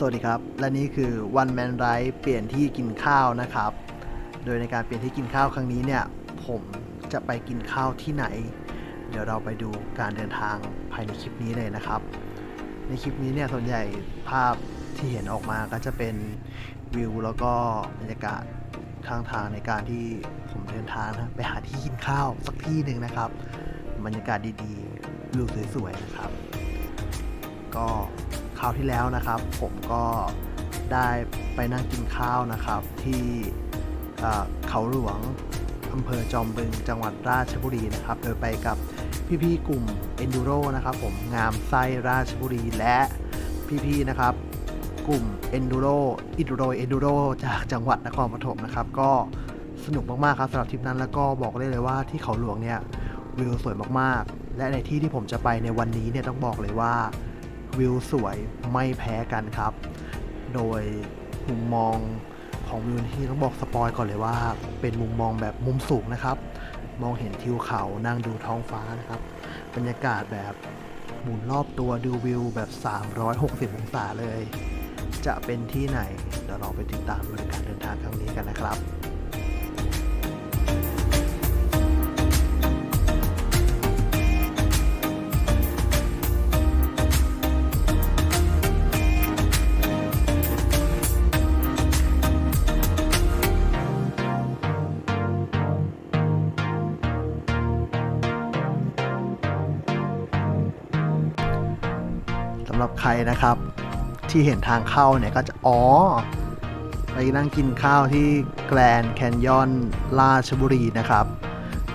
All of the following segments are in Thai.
สวัสดีครับ และนี่คือ One Man r i เปลี่ยนที่กินข้าวนะครับ โดยในการเปลี่ยนที่กินข้าวครั้งนี้เนี่ย ผมจะไปกินข้าวที่ไหน เดี๋ยวเราไปดูการเดินทางภายในคลิปนี้เลยนะครับ ในคลิปนี้เนี่ยส่วนใหญ่ภาพที่เห็นออกมาก็จะเป็นวิวแล้วก็บรรยากาศข้างทางในการที่ผมเดินทางนะไปหาที่กินข้าวสักที่หนึ่งนะครับ บรรยากาศดีๆวิวสวยๆนะครับ ก็ คราวที่แล้วนะครับ ผมก็ได้ไปนั่งกินข้าวนะครับ ที่เขาหลวงอำเภอจอมบึงจังหวัดราชบุรีนะครับ โดยไปกับพี่ๆกลุ่ม Enduro นะครับผมงามไส้ราชบุรีและพี่ๆนะครับ กลุ่ม Enduro อิดโรย Enduro จากจังหวัดนครปฐมนะครับ ก็สนุกมากๆครับสำหรับทริปนั้นแล้วก็บอกได้เลยว่าที่เขาหลวงเนี่ยวิวสวยมากๆ และในที่ที่ผมจะไปในวันนี้เนี่ยต้องบอกเลยว่า วิวสวยไม่แพ้กันครับ โดยมุมมองของวิวที่ต้องบอกสปอยก่อนเลยว่า เป็นมุมมองแบบมุมสูงนะครับ มองเห็นทิวเขานั่งดูท้องฟ้านะครับ บรรยากาศแบบหมุนรอบตัวดูวิวแบบ 360 องศาเลย จะเป็นที่ไหนเดี๋ยวเราไปติดตามดูในการเดินทางครั้งนี้กันนะครับ สำหรับใครนะครับ ที่เห็นทางเข้าเนี่ยก็จะอ๋อไปนั่งกินข้าวที่แกรนแคนยอนราชบุรีนะครับ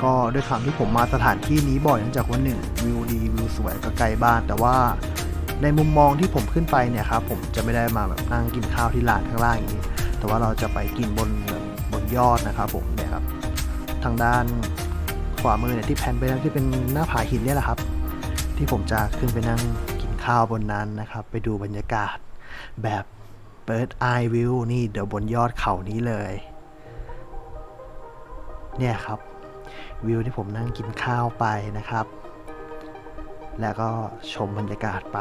ก็ด้วยความที่ผมมาสถานที่นี้บ่อยเนื่องจากว่าหนึ่งวิวดีวิวสวยก็ไกลบ้าน แต่ว่าในมุมมองที่ผมขึ้นไปเนี่ยครับผมจะไม่ได้มาแบบนั่งกินข้าวที่ลานข้างล่างอย่างนี้ แต่ว่าเราจะไปกินบนบนยอดนะครับผมเนี่ยครับทางด้านขวามือเนี่ยที่แพนไปนั่นที่เป็นหน้าผาหินเนี่ยแหละครับ ที่ผมจะขึ้นไปนั่ง ข้าวบนนั้นนะครับ ไปดูบรรยากาศแบบ Bird Eye View นี่เดี๋ยวบนยอดเขานี้เลย เนี่ยครับ วิวที่ผมนั่งกินข้าวไปนะครับ แล้วก็ชมบรรยากาศไป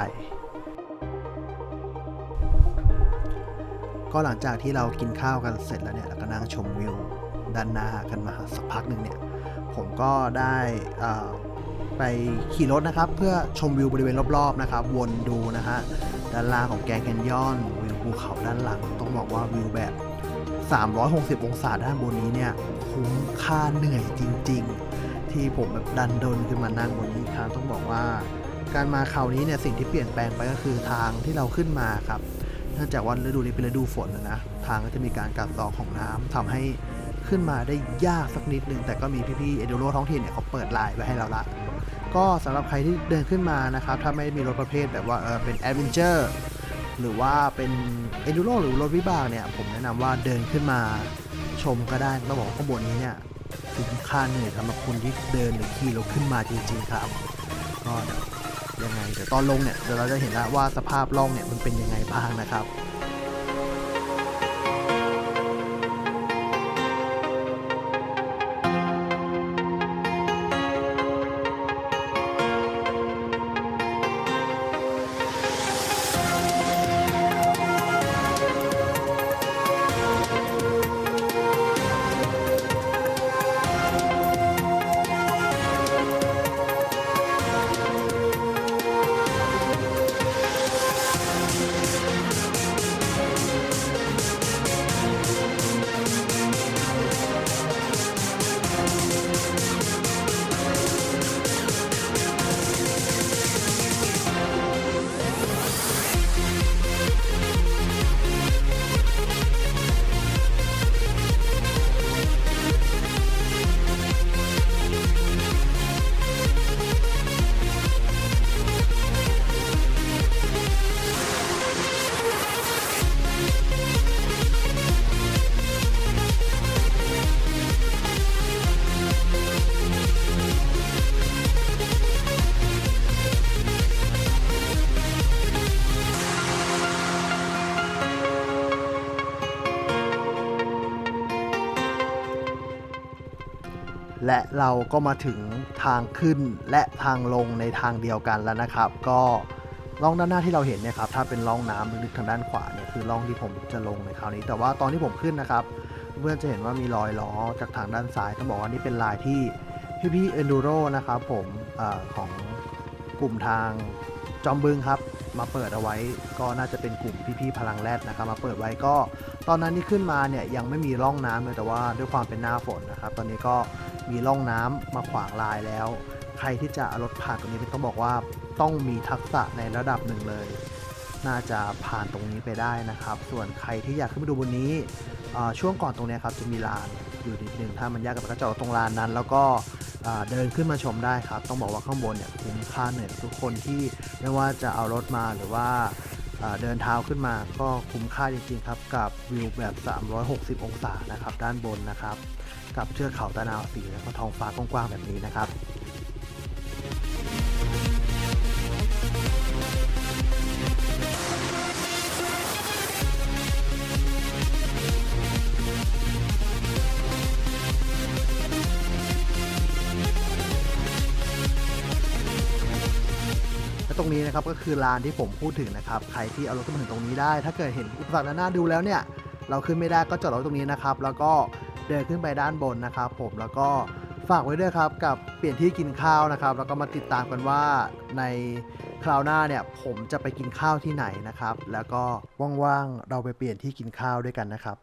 ก็หลังจากที่เรากินข้าวกันเสร็จแล้วเนี่ยเราก็นั่งชมวิวด้านหน้ากันมาสักพักหนึ่งเนี่ย ผมก็ได้อ่า ไปขี่รถนะครับ เพื่อชมวิวบริเวณรอบๆนะครับ วนดูนะฮะด้านล่างของแกรนด์แคนยอนวิวภูเขาด้านหลัง ต้องบอกว่าวิวแบบ 360 องศาด้านบนนี้เนี่ยคุ้มค่าเหนื่อยจริง ๆ ที่ผมแบบดันดนขึ้นมานั่งบนนี้ครั้งต้องบอกว่า การมาคราวนี้เนี่ยสิ่งที่เปลี่ยนแปลงไปก็คือทางที่เราขึ้นมาครับเนื่องจากว่าฤดูนี้เป็นฤดูฝนนะนะทางก็จะมีการกัดเซาะของน้ำทำให้ขึ้นมาได้ยากสักนิดนึงแต่ก็มีพี่ๆเอเดโรท้องถิ่นเนี่ยเขาเปิดไลน์ไว้ให้เราละ ก็สำหรับใครที่เดินขึ้นมานะครับ ถ้าไม่มีรถประเภทแบบว่าเออเป็นแอดเวนเจอร์หรือว่าเป็นเอนดูโรหรือรถวิบากเนี่ย ผมแนะนำว่าเดินขึ้นมาชมก็ได้ต้องบอกว่าข้างบนนี้เนี่ยคุ้มค่าเหนื่อยสำหรับคนที่เดินหรือขี่รถขึ้นมาจริง ๆ ครับก็ยวยังไงเดี๋ยวตอนลงเนี่ยเดี๋ยวเราจะเห็นแล้วว่าสภาพล่องเนี่ยมันเป็นยังไงบ้างนะครับ และเราก็มาถึงทางขึ้นและทางลงในทางเดียวกันแล้วนะครับ ก็ร่องด้านหน้าที่เราเห็นเนี่ยครับถ้าเป็นร่องน้ำลึกทางด้านขวาเนี่ยคือร่องที่ผมจะลงในคราวนี้ แต่ว่าตอนที่ผมขึ้นนะครับ เพื่อนจะเห็นว่ามีรอยล้อจากทางด้านซ้ายต้องบอกว่านี่เป็นลายที่พี่ๆเอนดูโรนะครับผมอของกลุ่มทางจอมบึงครับ มาเปิดเอาไว้ก็น่าจะเป็นกลุ่มพี่ๆพลังแรดนะครับ มาเปิดไว้ก็ ตอนนั้นที่ขึ้นมาเนี่ยยังไม่มีร่องน้ำเลยแต่ว่าด้วยความเป็นหน้าฝนนะครับ ตอนนี้ก็ มีร่องน้ำมาขวางลายแล้ว ใครที่จะเอารถผ่านตรงนี้ต้องบอกว่าต้องมีทักษะในระดับหนึ่งเลย น่าจะผ่านตรงนี้ไปได้นะครับ ส่วนใครที่อยากขึ้นไปดูบนนี้ช่วงก่อนตรงนี้ครับจะมีลานอยู่นิดนึงถ้ามันยากกับก็จะเอาตรงลานนั้น แล้วก็เดินขึ้นมาชมได้ครับ ต้องบอกว่าข้างบนเนี่ยคุ้มค่าเหนื่อยทุกคนที่ไม่ว่าจะเอารถมาหรือว่า เดินเท้าขึ้นมาก็คุ้มค่าจริงๆครับ กับวิวแบบ 360 องศานะครับ ด้านบนนะครับ กับเทือกเขาตะนาวสีแล้วก็ท้องฟ้ากว้างๆแบบนี้นะครับ และตรงนี้นะครับก็คือลานที่ผมพูดถึงนะครับใครที่เอารถขึ้นมาถึงตรงนี้ได้ ถ้าเกิดเห็นอุปสรรคด้านหน้าดูแล้วเนี่ยเราขึ้นไม่ได้ก็จอดรถตรงนี้นะครับ แล้วก็เดินขึ้นไปด้านบนนะครับ ผมแล้วก็ฝากไว้ด้วยครับกับเปลี่ยนที่กินข้าวนะครับ แล้วก็มาติดตามกันว่าในคราวหน้าเนี่ยผมจะไปกินข้าวที่ไหนนะครับ แล้วก็ว่างๆเราไปเปลี่ยนที่กินข้าวด้วยกันนะครับ